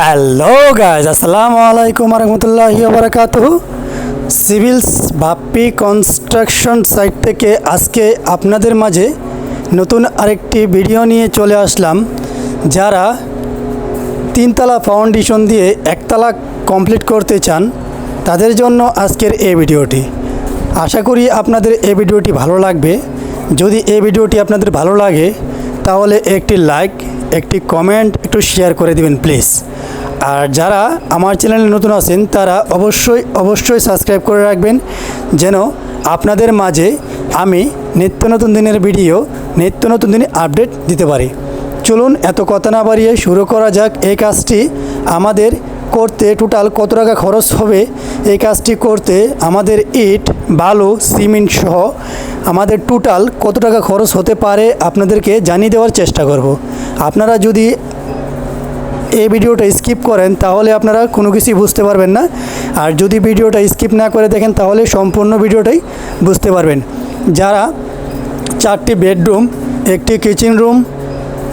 Hello guys আসসালামু আলাইকুম রহমতুল্লাহ বারাকাত সিভিলস Bappi construction site থেকে আজকে আপনাদের মাঝে নতুন আরেকটি ভিডিও নিয়ে চলে আসলাম, যারা তিনতলা ফাউন্ডেশন দিয়ে একতলা কমপ্লিট করতে চান, তাদের জন্য আজকের এই ভিডিওটি আশা করি আপনাদের এই ভিডিওটি ভালো লাগবে। যদি এই ভিডিওটি আপনাদের ভালো লাগে, তাহলে একটি লাইক একটি কমেন্ট একটু শেয়ার করে দিবেন প্লিজ আর যারা আমার চ্যানেলে নতুন আছেন, তারা অবশ্যই অবশ্যই সাবস্ক্রাইব করে রাখবেন, যেন আপনাদের মাঝে আমি নিত্য নতুন দিনের ভিডিও, নিত্য নতুন দিনের আপডেট দিতে পারি। চলুন, এত কথা না বাড়িয়ে শুরু করা যাক। এই কাজটি আমাদের করতে টোটাল কত টাকা খরচ হবে? এই কাজটি করতে আমাদের ইট, বালু, সিমেন্ট সহ আমাদের টোটাল কত টাকা খরচ হতে পারে? আপনাদেরকে জানিয়ে দেওয়ার চেষ্টা করব। আপনারা যদি এই ভিডিওটা স্কিপ করেন, তাহলে আপনারা কোনো কিছুই বুঝতে পারবেন না। আর যদি ভিডিওটা স্কিপ না করে দেখেন, তাহলে সম্পূর্ণ ভিডিওটাই বুঝতে পারবেন। যারা চারটি বেডরুম, একটি কিচেন রুম,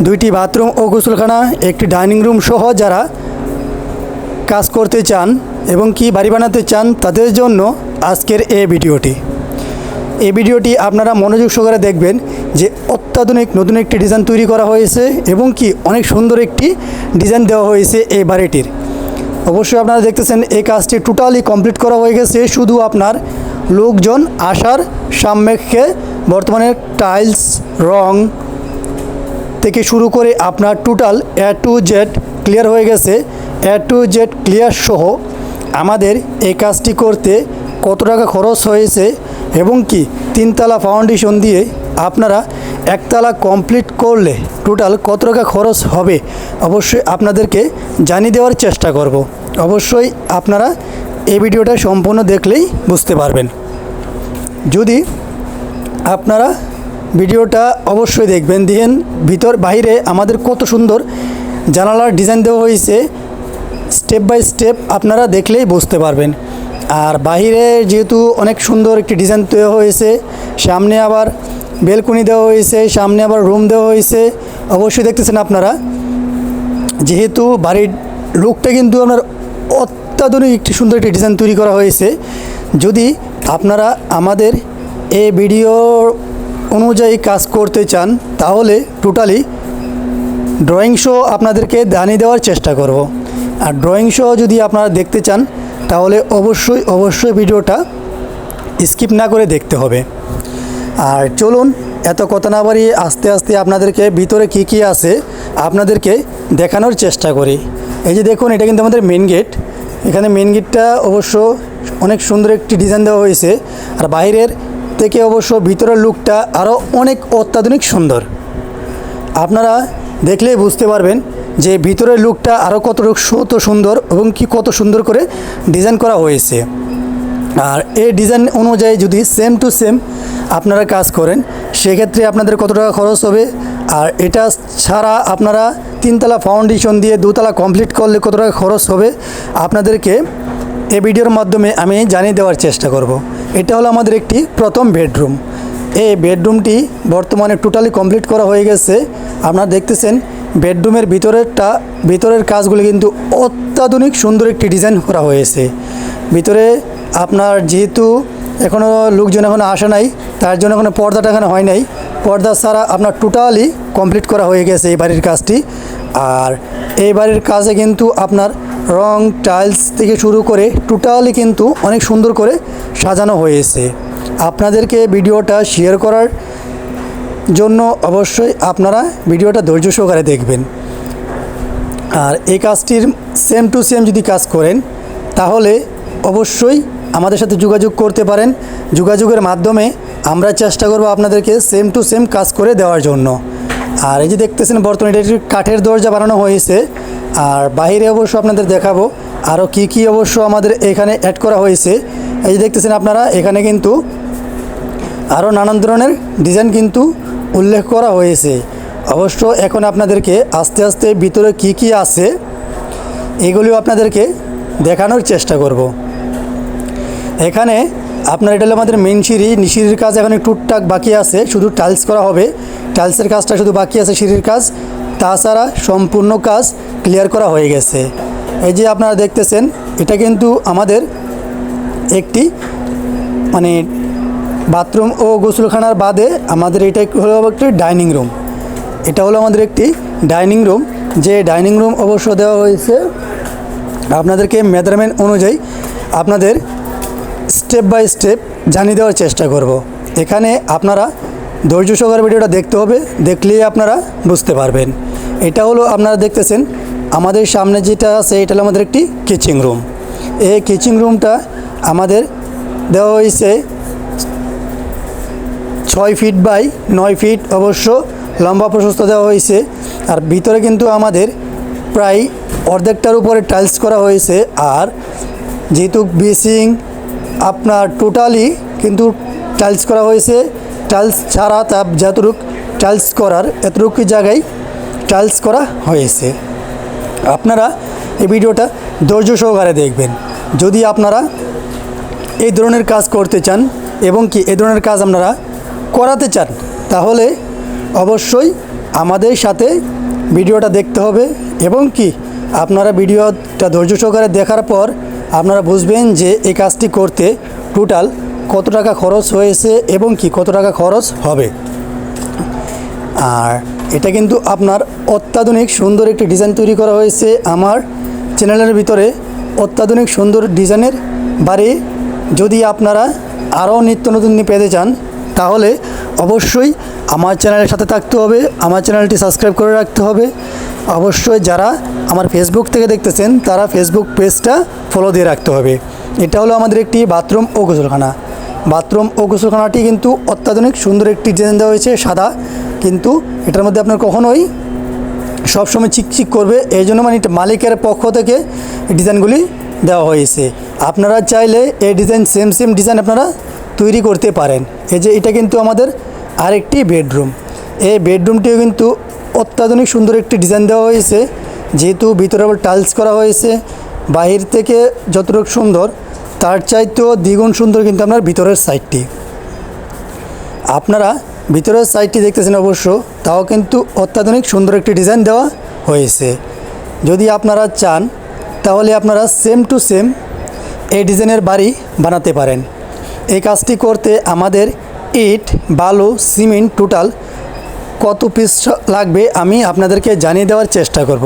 দুইটি বাথরুম ও গোসলখানা, একটি ডাইনিং রুম সহ যারা কাজ করতে চান এবং কি বাড়ি বানাতে চান, তাদের জন্য আজকের এই ভিডিওটি। এই ভিডিওটি আপনারা মনোযোগ সহকারে দেখবেন। যে অত্যাধুনিক নতুন একটি ডিজাইন তৈরি করা হয়েছে এবং কি অনেক সুন্দর একটি ডিজাইন দেওয়া হয়েছে এই বাড়িটির। অবশ্যই আপনারা দেখতেছেন এই কাজটি টোটালি কমপ্লিট করা হয়ে গেছে। শুধু আপনার লোকজন আসার সাম্যক্ষে বর্তমানে টাইলস রং থেকে শুরু করে আপনার total A to Z clear হয়ে গেছে। এ টু জেড ক্লিয়ার সহ আমাদের এই কাজটি করতে কত টাকা খরচ হয়েছে এবং কি তিনতলা ফাউন্ডেশন দিয়ে আপনারা একতলা কমপ্লিট করলে টোটাল কত টাকা খরচ হবে, অবশ্যই আপনাদেরকে জানিয়ে দেওয়ার চেষ্টা করব। অবশ্যই আপনারা এই ভিডিওটা সম্পূর্ণ দেখলেই বুঝতে পারবেন। যদি আপনারা ভিডিওটা অবশ্যই দেখবেন দিয়েন ভিতর বাইরে আমাদের কত সুন্দর জানালার ডিজাইন দেওয়া হয়েছে স্টেপ বাই স্টেপ আপনারা দেখলেই বুঝতে পারবেন। আর বাইরে যেহেতু অনেক সুন্দর একটি ডিজাইন দেওয়া হয়েছে, সামনে আবার বেলকনি দেওয়া হয়েছে, সামনে আবার রুম দেওয়া হয়েছে। অবশ্যই দেখতেছেন আপনারা, যেহেতু বাড়ির লুকটা কিন্তু আপনার অত্যাধুনিক একটি সুন্দর একটি ডিজাইন তৈরি করা হয়েছে। যদি আপনারা আমাদের এই ভিডিও অনুযায়ী কাজ করতে চান, তাহলে টোটালি ড্রয়িং শো আপনাদেরকে জানিয়ে দেওয়ার চেষ্টা করব। আর ড্রয়িং শো যদি আপনারা দেখতে চান তাহলে অবশ্যই অবশ্যই ভিডিওটা স্কিপ না করে দেখতে হবে। আর চলুন, এত কথা না বাড়িয়ে আস্তে আস্তে আপনাদেরকে ভিতরে কি কি আছে আপনাদেরকে দেখানোর চেষ্টা করি। এই যে দেখুন, এটা কিন্তু আমাদের মেন গেট এখানে মেন গেটটা অবশ্য অনেক সুন্দর একটি ডিজাইন দেওয়া হয়েছে। আর বাইরের থেকে অবশ্য ভিতরের লুকটা আরও অনেক অত্যাধুনিক সুন্দর। আপনারা দেখলেই বুঝতে পারবেন যে ভিতরের লুকটা আরও কত কত সুন্দর এবং কি কত সুন্দর করে ডিজাইন করা হয়েছে। আর এই ডিজাইন অনুযায়ী যদি সেম টু সেম আপনারা কাজ করেন, সেক্ষেত্রে আপনাদের কত টাকা খরচ হবে? আর এটা ছাড়া আপনারা তিনতলা ফাউন্ডেশন দিয়ে দুতলা কমপ্লিট করলে কত টাকা খরচ হবে? আপনাদেরকে এই ভিডিওর মাধ্যমে আমি জানিয়ে দেওয়ার চেষ্টা করব। এটা হলো আমাদের একটি প্রথম বেডরুম এই বেডরুমটি বর্তমানে টোটালি কমপ্লিট করা হয়ে গেছে। আপনারা দেখতেছেন বেডরুমের ভিতরেরটা, ভিতরের কাজগুলি কিন্তু অত্যাধুনিক সুন্দর একটি ডিজাইন করা হয়েছে। ভিতরে আপনার যেহেতু এখনও লোকজন এখনও আসে নাই, তার জন্য এখনও পর্দাটা এখানে হয় নাই। পর্দা ছাড়া আপনার টোটালি কমপ্লিট করা হয়ে গেছে এই বাড়ির কাজটি। আর এই বাড়ির কাজে কিন্তু আপনার রং টাইলস থেকে শুরু করে টোটালি কিন্তু অনেক সুন্দর করে সাজানো হয়েছে। আপনাদেরকে ভিডিওটা শেয়ার করার জন্য অবশ্যই আপনারা ভিডিওটা ধৈর্য সহকারে দেখবেন। আর এই কাজটির সেম টু সেম যদি কাজ করেন, তাহলে অবশ্যই আমাদের সাথে যোগাযোগ করতে পারেন। যোগাযোগের মাধ্যমে আমরা চেষ্টা করব আপনাদেরকে সেম টু সেম কাজ করে দেওয়ার জন্য। আর এই যে দেখতেছেন, বর্তমানে এটা একটি কাঠের দরজা বানানো হয়েছে। আর বাইরে অবশ্য আপনাদের দেখাবো আরও কি কি অবশ্য আমাদের এখানে অ্যাড করা হয়েছে। এই যে দেখতেছেন আপনারা, এখানে কিন্তু আরও নানান ধরনের ডিজাইন কিন্তু উল্লেখ করা হয়েছে। অবশ্য এখন আপনাদেরকে আস্তে আস্তে ভিতরে কি কি আছে, এগুলিও আপনাদেরকে দেখানোর চেষ্টা করব। এখানে আপনার এটা হলো আমাদের মেন সিঁড়ি, সিঁড়ির কাজ এখন টুকটাক বাকি আছে, শুধু টাইলস করা হবে। টাইলসের কাজটা শুধু বাকি আছে সিঁড়ির কাজ, তাছাড়া সম্পূর্ণ কাজ ক্লিয়ার করা হয়ে গেছে। এই যে আপনারা দেখতেছেন, এটা কিন্তু আমাদের একটি মানে বাথরুম ও গোসলখানার বাদে আমাদের এটা হলো একটি ডাইনিং রুম। এটা হলো আমাদের একটি ডাইনিং রুম। যে ডাইনিং রুম অবশ্য দেওয়া হয়েছে আপনাদেরকে মেজারমেন্ট অনুযায়ী আপনাদের স্টেপ বাই স্টেপ জানিয়ে দেওয়ার চেষ্টা করব। এখানে আপনারা ধৈর্য সহকারে ভিডিওটা দেখতে হবে, দেখলেই আপনারা বুঝতে পারবেন। এটা হলো আপনারা দেখতেছেন, আমাদের সামনে যেটা আছে, এটা হলো আমাদের একটি কিচিং রুম। এই কিচিং রুমটা আমাদের দেওয়া হয়েছে ছয় ফিট বাই নয় ফিট অবশ্য লম্বা প্রশস্ত দেওয়া হয়েছে। আর ভিতরে কিন্তু আমাদের প্রায় অর্ধেকটার উপরে টাইলস করা হয়েছে। আর যেহেতু বেসিং আপনার টোটালি কিন্তু টাইলস করা হয়েছে। টাইলস ছাড়া তা যতটুক টাইলস করার এতটুকু জায়গায় টাইলস করা হয়েছে। আপনারা এই ভিডিওটা ধৈর্য সহকারে দেখবেন। যদি আপনারা এই ধরনের কাজ করতে চান এবং কি এই ধরনের কাজ আপনারা করাতে চান, তাহলে অবশ্যই আমাদের সাথে ভিডিওটা দেখতে হবে এবং কি আপনারা ভিডিওটা ধৈর্য সহকারে দেখার পর আপনারা বুঝবেন যে এই কাজটি করতে টোটাল কত টাকা খরচ হয়েছে এবং কি কত টাকা খরচ হবে। আর এটা কিন্তু আপনার অত্যাধুনিক সুন্দর একটি ডিজাইন তৈরি করা হয়েছে আমার চ্যানেলের ভিতরে। অত্যাধুনিক সুন্দর ডিজাইনের বাড়ি। যদি আপনারা আরও নিত্য নতুন পেতে চান তাহলে অবশ্যই আমার চ্যানেলের সাথে থাকতে হবে, আমার চ্যানেলটি সাবস্ক্রাইব করে রাখতে হবে। অবশ্যই যারা আমার ফেসবুক থেকে দেখতেছেন, তারা ফেসবুক পেজটা ফলো দিয়ে রাখতে হবে। এটা হলো আমাদের একটি বাথরুম ও গোসলখানা। বাথরুম ও গোসলখানাটি কিন্তু অত্যাধুনিক, সুন্দর একটি ডিজাইন দেওয়া হয়েছে, সাদা। কিন্তু এটার মধ্যে আপনার কখনোই সবসময় চিকচিক করবে এই জন্য মানে মালিকের পক্ষ থেকে ডিজাইনগুলি দেওয়া হয়েছে। আপনারা চাইলে এই ডিজাইন সেম সেম ডিজাইন আপনারা তৈরি করতে পারেন। এই যে এটা কিন্তু আমাদের আরেকটি বেডরুম। এই বেডরুমটিও কিন্তু অত্যাধুনিক সুন্দর একটি ডিজাইন দেওয়া হয়েছে। যেহেতু ভিতরে আবার টাইলস করা হয়েছে, বাহির থেকে যতটুকু সুন্দর, তার চাইতেও দ্বিগুণ সুন্দর কিন্তু আপনার ভিতরের সাইডটি। আপনারা ভিতরের সাইডটি দেখতেছেন অবশ্য, তাও কিন্তু অত্যাধুনিক সুন্দর একটি ডিজাইন দেওয়া হয়েছে। যদি আপনারা চান, তাহলে আপনারা সেম টু সেম এই ডিজাইনের বাড়ি বানাতে পারেন। এই কাজটি করতে আমাদের ইট, বালু, সিমেন্ট টোটাল কত পিস লাগবে আমি আপনাদেরকে জানিয়ে দেওয়ার চেষ্টা করব।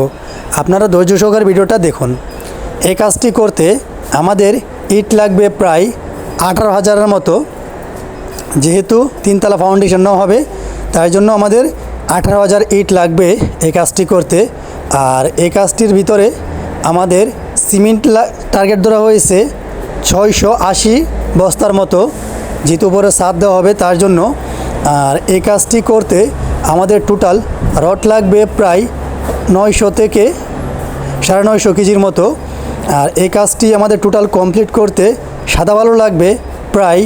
আপনারা ধৈর্য সহকারে ভিডিওটা দেখুন। এই কাজটি করতে আমাদের ইট লাগবে প্রায় আঠারো হাজারের মতো। যেহেতু তিনতলা ফাউন্ডেশন নেওয়া হবে, তাই জন্য আমাদের আঠারো হাজার ইট লাগবে এই কাজটি করতে। আর এই কাজটির ভিতরে আমাদের সিমেন্ট টার্গেট ধরা হয়েছে ছয়শো আশি বস্তার মতো যেহেতু উপরে সাত দেওয়া হবে তার জন্য, আর এই কাজটি করতে আমাদের টোটাল রড লাগবে প্রায় নয়শো থেকে সাড়ে নয়শো কেজির মতো, আর এই কাজটি আমাদের টোটাল কমপ্লিট করতে সাদা বালু লাগবে প্রায়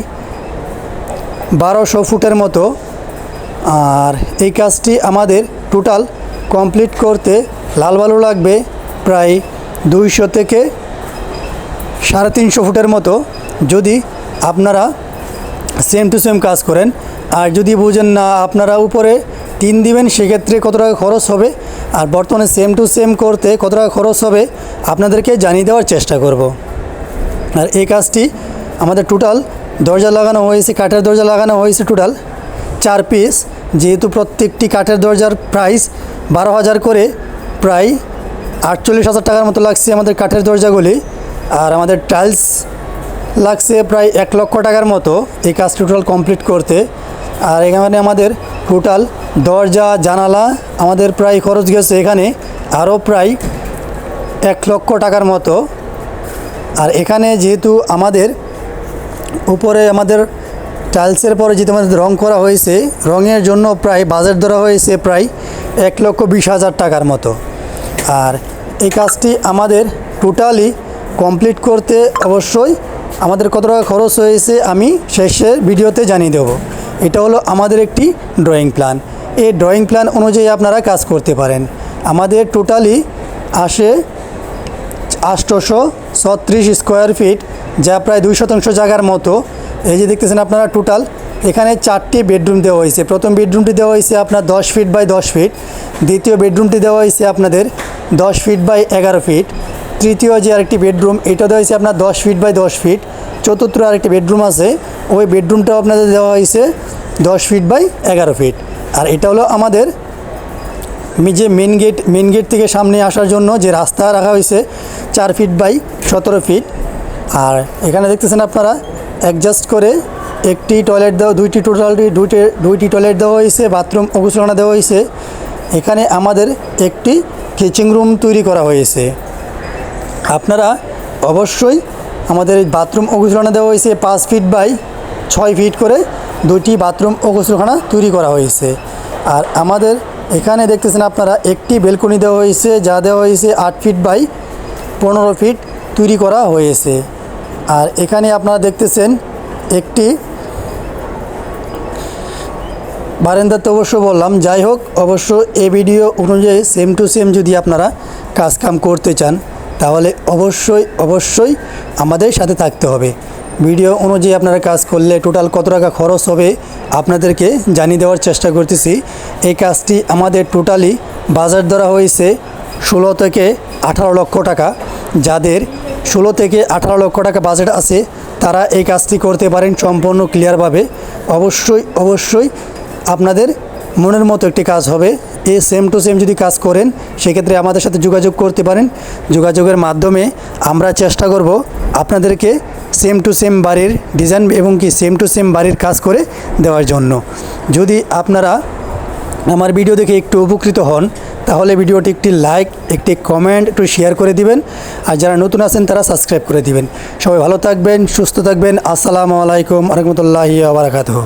বারোশো ফুটের মতো, আর এই কাজটি আমাদের টোটাল কমপ্লিট করতে লাল বালু লাগবে প্রায় দুইশো থেকে সাড়ে তিনশো ফুটের মতো যদি আপনারা সেম টু সেম কাজ করেন। আর যদি বুঝেন না আপনারা উপরে তিন দিবেন, সেক্ষেত্রে কত টাকা খরচ হবে? আর বর্তমানে সেম টু সেম করতে কত টাকা খরচ হবে? আপনাদেরকে জানিয়ে দেওয়ার চেষ্টা করব। আর এই কাজটি আমাদের টোটাল দরজা লাগানো হয়েছে, কাঠের দরজা লাগানো হয়েছে টোটাল চার পিস যেহেতু প্রত্যেকটি কাঠের দরজার প্রাইস বারো হাজার করে, প্রায় আটচল্লিশ হাজার টাকার মতো লাগছে আমাদের কাঠের দরজাগুলি। আর আমাদের টাইলস লাগছে প্রায় এক লক্ষ টাকার মতো। এই কাজ টোটাল কমপ্লিট করতে। আর এখানে আমাদের টোটাল দরজা, জানালা আমাদের প্রায় খরচ গেছে এখানে। আরও প্রায় এক লক্ষ টাকার মতো। আর এখানে যেহেতু আমাদের উপরে আমাদের টাইলসের পরে যেহেতু আমাদের রং করা হয়েছে, রঙের জন্য প্রায় বাজেট ধরা হয়েছে প্রায় এক লক্ষ বিশ হাজার টাকার মতো। আর এই কাজটি আমাদের টোটালি কমপ্লিট করতে অবশ্যই আমাদের কত টাকা খরচ হয়েছে আমি শেষের ভিডিওতে জানিয়ে দেবো। এটা হলো আমাদের একটি ড্রয়িং প্ল্যান এই ড্রয়িং প্ল্যান অনুযায়ী আপনারা কাজ করতে পারেন। আমাদের টোটালি আসে আষ্টশো ছত্রিশ স্কোয়ার ফিট যা প্রায় দুই শতাংশ জায়গার মতো। এই যে দেখতেছেন আপনারা টোটাল এখানে চারটি বেডরুম দেওয়া হয়েছে। প্রথম বেডরুমটি দেওয়া হয়েছে আপনার দশ ফিট বাই দশ ফিট দ্বিতীয় বেডরুমটি দেওয়া হয়েছে আপনাদের দশ ফিট বাই এগারো ফিট তৃতীয় যে আরেকটি বেডরুম, এটা দেওয়া হয়েছে আপনার দশ ফিট বাই দশ ফিট চতুর্থ আরেকটি বেডরুম আছে, ওই বেডরুমটাও আপনাদের দেওয়া হয়েছে দশ ফিট বাই এগারো ফিট আর এটা হলো আমাদের যে মেন গেট মেন গেট থেকে সামনে আসার জন্য যে রাস্তা রাখা হয়েছে, চার ফিট বাই সতেরো ফিট আর এখানে দেখতেছেন আপনারা অ্যাডজাস্ট করে একটি টয়লেট দেওয়া, দুইটি টোটালটি দুইটি দুইটি টয়লেট দেওয়া হয়েছে বাথরুম ও দেওয়া হয়েছে। এখানে আমাদের একটি কিচিং রুম তৈরি করা হয়েছে। আপনারা অবশ্যই আমাদের বাথরুম ও গোসলখানা দেওয়া হয়েছে পাঁচ ফিট বাই ছয় ফিট করে দুইটি বাথরুম ও গোসলখানা তৈরি করা হয়েছে। আর আমাদের এখানে দেখতেছেন আপনারা একটি বেলকনি দেওয়া হয়েছে, যা দেওয়া হয়েছে আট ফিট বাই পনেরো ফিট তৈরি করা হয়েছে। আর এখানে আপনারা দেখতেছেন একটি বারান্দা তো অবশ্য বললাম, যাই হোক, অবশ্য এই ভিডিও অনুযায়ী সেম টু সেম যদি আপনারা কাজ কাম করতে চান। তাহলে অবশ্যই অবশ্যই আমাদের সাথে থাকতে হবে। ভিডিও অনুযায়ী আপনারা কাজ করলে টোটাল কত টাকা খরচ হবে আপনাদেরকে জানিয়ে দেওয়ার চেষ্টা করতেছি। এই কাজটি আমাদের টোটালি বাজার ধরা হয়েছে ষোলো থেকে আঠারো লক্ষ টাকা। যাদের ষোলো থেকে আঠারো লক্ষ টাকা বাজেট আছে, তারা এই কাজটি করতে পারেন সম্পূর্ণ ক্লিয়ারভাবে অবশ্যই অবশ্যই আপনাদের মনের মতো একটি কাজ হবে। এই সেম টু সেম যদি কাজ করেন, সেক্ষেত্রে আমাদের সাথে যোগাযোগ করতে পারেন। যোগাযোগের মাধ্যমে আমরা চেষ্টা করব আপনাদেরকে সেম টু সেম বাড়ির ডিজাইন এবং কি সেম টু সেম বাড়ির কাজ করে দেওয়ার জন্য। যদি আপনারা আমার ভিডিও দেখে একটু উপকৃত হন, তাহলে ভিডিওটি একটি লাইক একটি কমেন্ট একটু শেয়ার করে দিবেন। আর যারা নতুন আছেন, তারা সাবস্ক্রাইব করে দিবেন। সবাই ভালো থাকবেন, সুস্থ থাকবেন। আসসালামু আলাইকুম রহমতুল্লাহি আবরাকাতহ